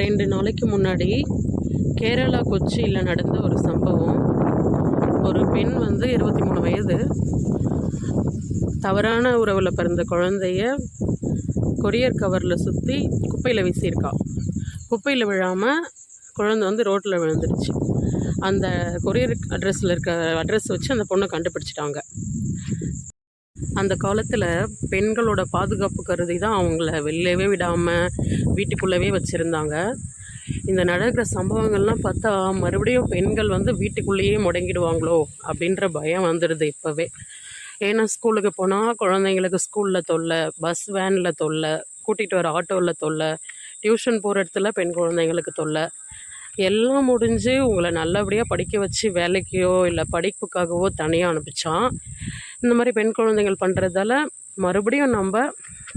ரெண்டு நாளைக்கு முன்னாடி கேரளா கொச்சியில் நடந்த ஒரு சம்பவம். ஒரு பெண் வந்து இருபத்தி மூணு வயது. தவறான உறவில் பிறந்த குழந்தைய கொரியர் கவரில் சுற்றி குப்பையில் வீசியிருக்கா. குப்பையில் விழாமல் குழந்தை வந்து ரோட்டில் விழுந்துருச்சு அந்த கொரியர் அட்ரஸில் இருக்க அட்ரஸ் வச்சு அந்த பொண்ணை கண்டுபிடிச்சிட்டாங்க. அந்த காலத்தில் பெண்களோட பாதுகாப்பு கருதி தான் அவங்கள வெளிலவே விடாமல் வீட்டுக்குள்ளவே வச்சுருந்தாங்க. இந்த நடக்கிற சம்பவங்கள்லாம் பார்த்தா மறுபடியும் பெண்கள் வந்து வீட்டுக்குள்ளேயே முடங்கிடுவாங்களோ அப்படின்ற பயம் வந்துடுது இப்போவே. ஏன்னா ஸ்கூலுக்கு போனால் குழந்தைங்களுக்கு ஸ்கூலில் தொல்லை பஸ் வேனில் தொல்லை கூட்டிகிட்டு வர ஆட்டோவில் தொல்லை டியூஷன் போகிற இடத்துல பெண் குழந்தைங்களுக்கு தொல்லை. எல்லாம் முடிஞ்சு உங்களை நல்லபடியாக படிக்க வச்சு வேலைக்கோ இல்லை படிப்புக்காகவோ தனியாக அனுப்பிச்சான். இந்த மாதிரி பெண் குழந்தைகள் பண்ணுறதால மறுபடியும் நம்ம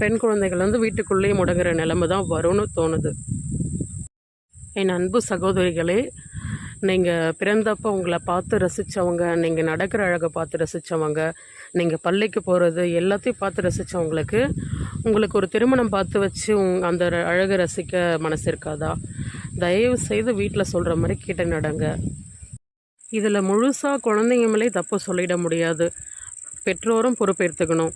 பெண் குழந்தைகள் வந்து வீட்டுக்குள்ளேயே முடங்குற நிலமை தான் வரும்னு தோணுது. என் அன்பு சகோதரிகளே நீங்கள் பிறந்தப்போ உங்களை பார்த்து ரசித்தவங்க நீங்கள் நடக்கிற அழகை பார்த்து ரசித்தவங்க நீங்கள் பள்ளிக்கு போகிறது எல்லாத்தையும் பார்த்து ரசித்தவங்களுக்கு உங்களுக்கு ஒரு திருமணம் பார்த்து வச்சு உங் அந்த அழகை ரசிக்க மனசு இருக்காதா? தயவு செய்து வீட்டில் சொல்கிற மாதிரி கிட்ட நடங்க. இதில் முழுசாக குழந்தைங்க மேலே தப்பு சொல்லிட முடியாது. பெற்றோரும் பொறுப்பேற்றுக்கணும்.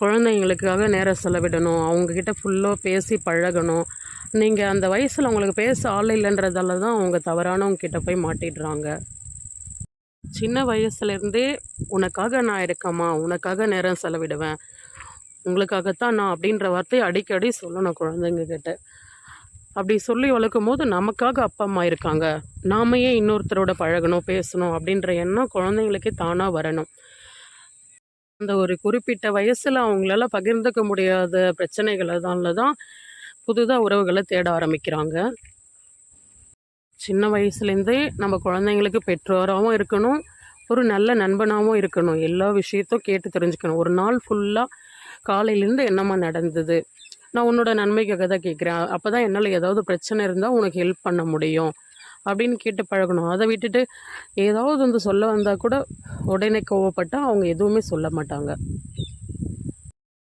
குழந்தைங்களுக்காக நேரம் செலவிடணும். அவங்கக்கிட்ட ஃபுல்லாக பேசி பழகணும். நீங்கள் அந்த வயசில் அவங்களுக்கு பேச ஆள் இல்லைன்றதால தான் அவங்க தவறானவங்க கிட்டே போய் மாட்டிடுறாங்க. சின்ன வயசுலேருந்தே உனக்காக நான் இருக்கேம்மா. உனக்காக நேரம் செலவிடுவேன். உங்களுக்காகத்தான் நான் அப்படின்ற வார்த்தையை அடிக்கடி சொல்லணும் குழந்தைங்கக்கிட்ட அப்படி சொல்லி வளர்க்கும் போது நமக்காக அப்பா அம்மா இருக்காங்க. நாமையே இன்னொருத்தரோட பழகணும் பேசணும் அப்படின்ற எண்ணம் குழந்தைங்களுக்கே தானாக வரணும். அந்த ஒரு குறிப்பிட்ட வயசில் அவங்களால பகிர்ந்துக்க முடியாத பிரச்சனைகளதால தான் புதுதாக உறவுகளை தேட ஆரம்பிக்கிறாங்க. சின்ன வயசுலேருந்தே நம்ம குழந்தைங்களுக்கு பெற்றோராகவும் இருக்கணும் ஒரு நல்ல நண்பனாகவும் இருக்கணும். எல்லா விஷயத்தையும் கேட்டு தெரிஞ்சுக்கணும். ஒரு நாள் ஃபுல்லாக காலையிலேருந்து என்னம்மா நடந்தது? நான் உன்னோட நன்மைக்காக தான் கேட்குறேன். அப்போ தான் என்னால் ஏதாவது பிரச்சனை இருந்தால் உனக்கு ஹெல்ப் பண்ண முடியும். அப்படின்னு கேட்டு பழகணும். அதை விட்டுட்டு ஏதாவது வந்து சொல்ல வந்தால் கூட உடனே கோவப்பட்டால் அவங்க எதுவுமே சொல்ல மாட்டாங்க.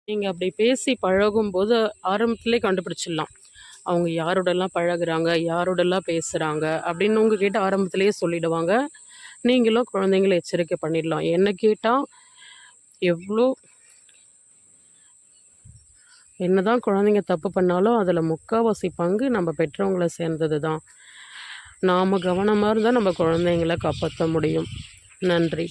நீங்கள் அப்படி பேசி பழகும்போது ஆரம்பத்திலே கண்டுபிடிச்சிடலாம். அவங்க யாரோடலாம் பழகுறாங்க யாரோடலாம் பேசுகிறாங்க அப்படின்னு உங்ககிட்ட ஆரம்பத்திலேயே சொல்லிடுவாங்க. நீங்களும் குழந்தைங்கள எச்சரிக்கை பண்ணிடலாம். என்ன கேட்டால் எவ்வளோ என்னதான் குழந்தைங்க தப்பு பண்ணாலும் அதில் முக்கால்வாசி பங்கு நம்ம பெற்றவங்களை சேர்ந்தது தான் நாம் கவனமாக இருந்தால் நம்ம குழந்தைங்கள காப்பாற்ற முடியும். நன்றி.